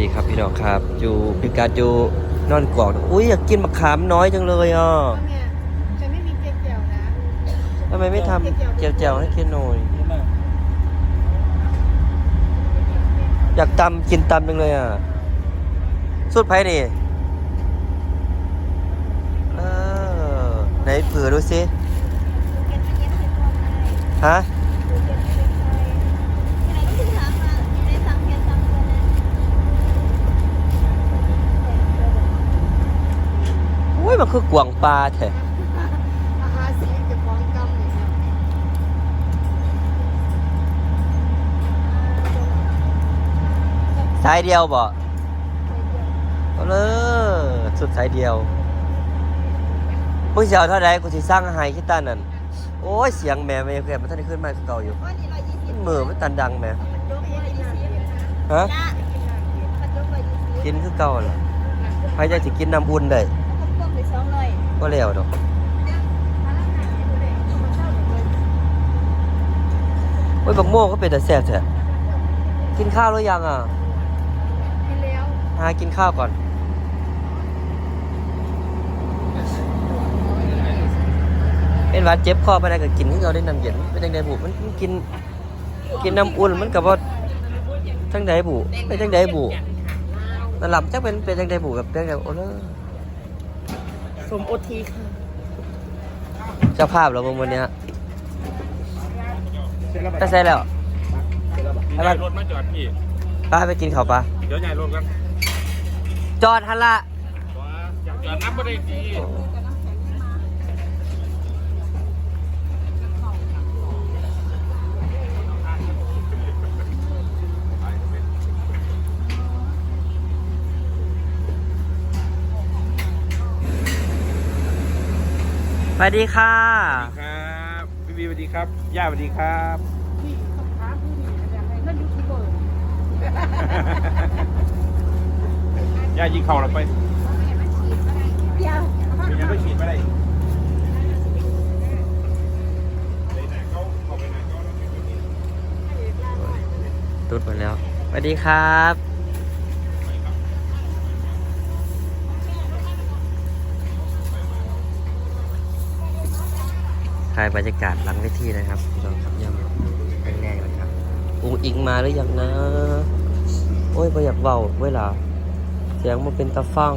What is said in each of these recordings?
ดีครับพี่น้องครับอยู่พิการอยู่นอนกวางอุ้ยอยากกินมะขามน้อยจังเลยอะเนี่ยจะไม่มีเจ๊เกียวนะทำไมไม่ทำเจียวๆให้กินหน่อยอยากตำกินตำจังเลยอะสุดไผ่นี่เออไหนเผือดูสิฮะ มันคือกวางปลาแท้อาหารสีจะฟ้องกำเลยนะสายเดียวบ่เอาเลยสุดสายเดียวมึงจะเอาเท่าไหร่กูสิสร้างอาหารคิดตันนั่นโอ้ยเสียงแม่ไม่เคยมันท่านได้ขึ้นมาคือเก่าอยู่มันมือมันตันดังแม่ฮะกินคือเก่าเหรอใครจะสิกินน้ำอุ่นได้ ก็แล้วดอกโอ้ยบักโม่ก็เป็นแต่แซ่บแท้กินข้าวหรือยังอะกินแล้วหากินข้าวก่อนเป็นหวัดเจ็บคอไปได้ก็กินที่เราได้น้ำเย็นเป็นจังไดบุมันมันกินกินน้ำอุ่นมันกับว่าจังไดบุเป็นจังไดบุนั่นหลับจักเป็นเป็นจังไดบุกับจังไดโอ้เลอ สมโอทีค่ะเจ้าภาพเราเมื่อวันเนี้ยไปใส่แล้วไปบ้านรถมาจอดพี่ป้าไปกินข้าวปะเดี๋ยวใหญ่รถกันจอดฮันละจอดน้ำไม่ได้ สวัสดีค่ะครับพี่บีสวัสดีครับ ย่าสวัสดีครับที่สำคัญที่นี่อยากให้เพื่อนยูทูบเบอร์ ย่ายิงเข่าเราไปเดี๋ยวเป็นยังไม่ฉีดไม่ได้ไปไหนเขาเขาไปไหนเขาตุดหมดแล้วสวัสดีครับ ถ่ายบรรยากาศหลังเวทีนะครับพี่น้องครับยังแรกนะครับอุ้งอิงมาหรือยังนะ โอ้ยบ่อยากเบาเวลาเสียงมันเป็นตะฟัง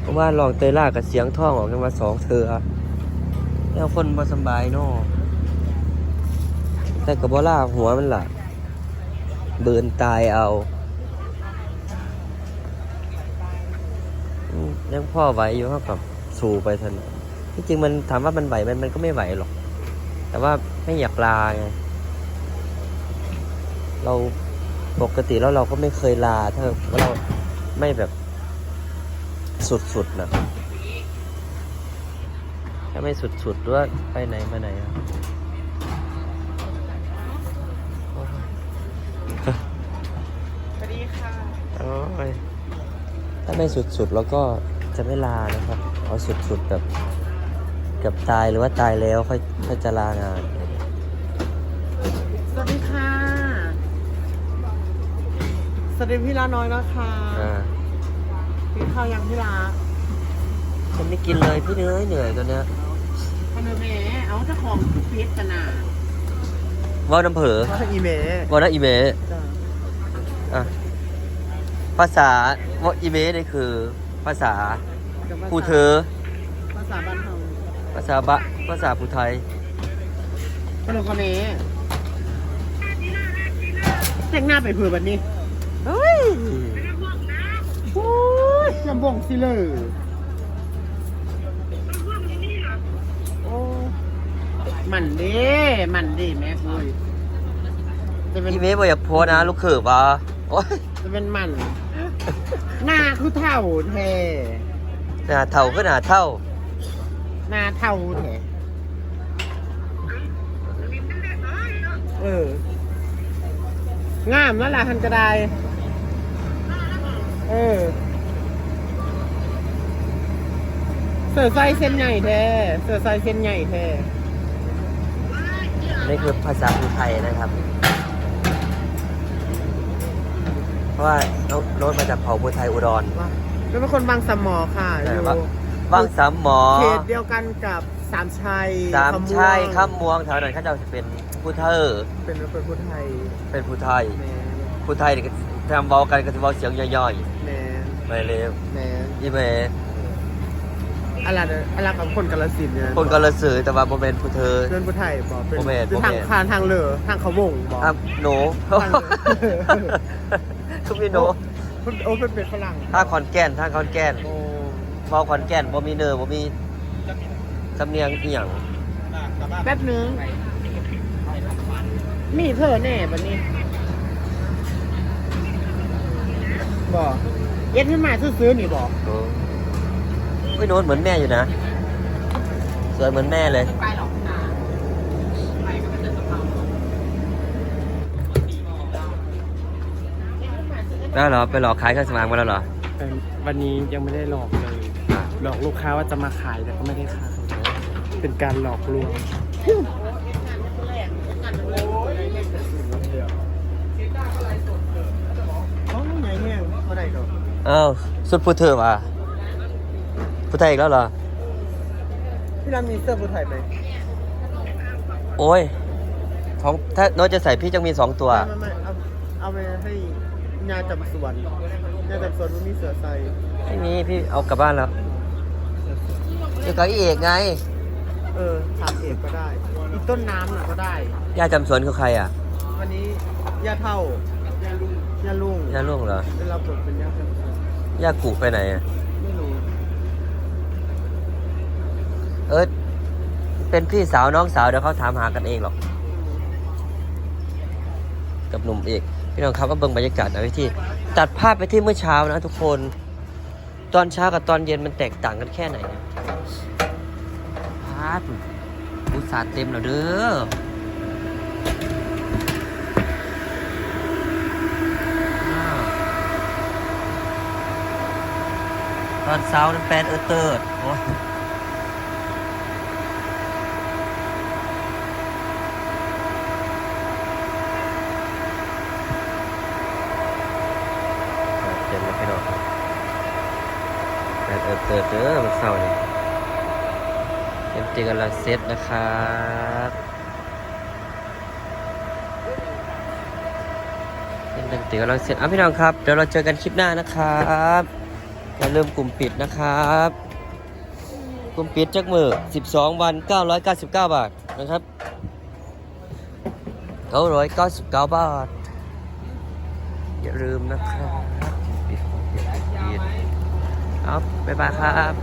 เพราะว่าลองเตยล่ากับเสียงท่องออกกันมาสองเธอแล้วคนบ่สบายเนาะแต่กับบ่ล่าหัวมันล่ะ เบินตายเอายังพ่อไหวอยู่เท่ากับสู่ไปทัน ที่จริงมันถามว่ามันไหวมันมันก็ไม่ไหวหรอก แต่ว่าไม่อยากลาไงเราปกติแล้วเราก็ไม่เคยลาถ้าว่าเราไม่แบบสุดๆนะถ้าไม่สุดๆหรือว่าไปไหนมาไหนอะโอ้ยสวัสดีค่ะโอ้ยถ้าไม่สุดๆแล้วก็จะไม่ลานะครับ เอาสุดๆแบบ เกับตายหรือว่าตายแล้วค่อยค่อยจะลางาน สวัสดีค่ะ สวัสดีพี่ลาน้อยนะคะอ่ากินข้าวยังพี่ลาฉันไม่กินเลยพี่เหนื่อยเหนื่อยตัวเนี้ยทำไมแม่เอาเจ้าของเพชรกันน่ะว่าน้ำเผลอว่าอีเมลว่าน้ำอีเมะจ้ะอะภาษาว่าอีเมะนี่คือภาษาผู้เธอ ภาษาบ้านเฮา ภาษาบะภาษาผู้ไทยขนมคนนี้แต่งหน้าไปเผื่อแบบนี้เฮ้ยโอ้ยจำบ่งสิเลยโอ้มันเด้มันเด้แม่คุยจะเป็นอีเมะบอกอยากโพสต์นะ ลูกเขยปะโอ้ยจะเป็นมัน หน้าคือเท่าแท้หน้าเท่าก็หน้าเท่า หน้าเท่าแท้เออ งามแล้วล่ะทันกระไดเออเสือไส้เส้นใหญ่แท้ เสือไส้เส้นใหญ่แท้ นี่คือภาษาผู้ไทยนะครับภราะว่าน้องโน้ตมาจากเผ่าพุทธไทยอุดรว่าเป็นคนบางสมอค่ะใช่อยู่ปะ บ้างสามหมอเขตเดียวกันกับสามชัยสามคำวงชัยข้ามมวงแถวนั้นเขาจะเป็นผู้เธอเป็นเป็นผู้ไทยเป็นผู้ไทยแมนผู้ไทยนี่ก็ทำเว้ากันก็จะเว้าเสียงย่อยแมนๆไปเลยแมนยี่เมอะไรนะอะไรกับคนกาลสินธุ์เนี่ยคนก็ละสื่อแต่ว่าโมเมนผู้เธอเพื่อนผู้ไทยบอกเป็นบ่แม่นคือทางบ่แม่นทางทางเลอทางเขาวงบอกครับหนูทางทุกพี่หนูเพิ่นโอ้เป็นเป็นฝรั่งถ้าขอนแก่นถ้าขอนแก่นโอ้ เมาขอนแก่นบ่มีเนอบ่มีสำเนียงอีหยังแป๊บนึง มีเธอแน่บันนี้บอกเอ็ดขึ้นมาซื้อๆนี่บอกโอ้ไม่โน้นเหมือนแม่อยู่นะสวยเหมือนแม่เลย ไปหรอกไปก็ไม่เจอสภาพแล้วเหรอไปหลอกขายเครื่องสำอางมาแล้วเหรอ แต่วันนี้ยังไม่ได้หลอกเลย หลอกลูกค้าว่าจะมาขายแต่ก็ไม่ได้ขายเป็นการหลอกลวงอ๋อไงเนี่ยเท่าไหร่ดอกอ้าวสุดผู้เธอว่ะผู้ไทยอีกแล้วเหรอพี่รามมีเสื้อผู้ไทยไหมโอ้ยของถ้าโน้ตจะใส่พี่จะมีสองตัว ไม่ไม่เอาเอาไปให้ยาจำสวนยาจำสวนมันมีเสือใส่ไม่มีพี่เอากลับบ้านแล้ว อยู่กับอีเอกไง เออถามเอกก็ได้อีต้นน้ำน่ะก็ได้ ย่าจำสวนคือใครอะ วันนี้ย่าเท่าย่าลุงย่าล่วงเหรอ ได้รับบทเป็นย่าจำสวนย่ากูไปไหนอะ ไม่รู้เออเป็นพี่สาวน้องสาวเดี๋ยวเขาถามหากันเองหรอก กับหนุ่มเอกพี่น้องครับก็เบิ่งบรรยากาศนะพี่ที่ ตัดภาพไปที่เมื่อเช้านะทุกคน ตอนเช้ากับตอนเย็นมันแตกต่างกันแค่ไหนเนี่ยพาดอุตส่าห์เต็มแล้วเด้อตอนเช้านั้นแปดเออเติร์ดโอ้ยเต็มแล้วพี่น้องแปดเออเติร์ดเด้อมันเศร้าเนี่ย เต็มจริงกำลังเซตนะครับเต็มจริงกำลังเซตอะพี่น้องครับ เดี๋ยวเราเจอกันคลิปหน้านะครับอย่าลืมกลุ่มปิดนะครับ กลุ่มปิดจักมือ 12 วัน 999 บาทนะครับ999 บาท อย่าลืมนะครับปิดปิดปิดเอาบ๊ายบายครับ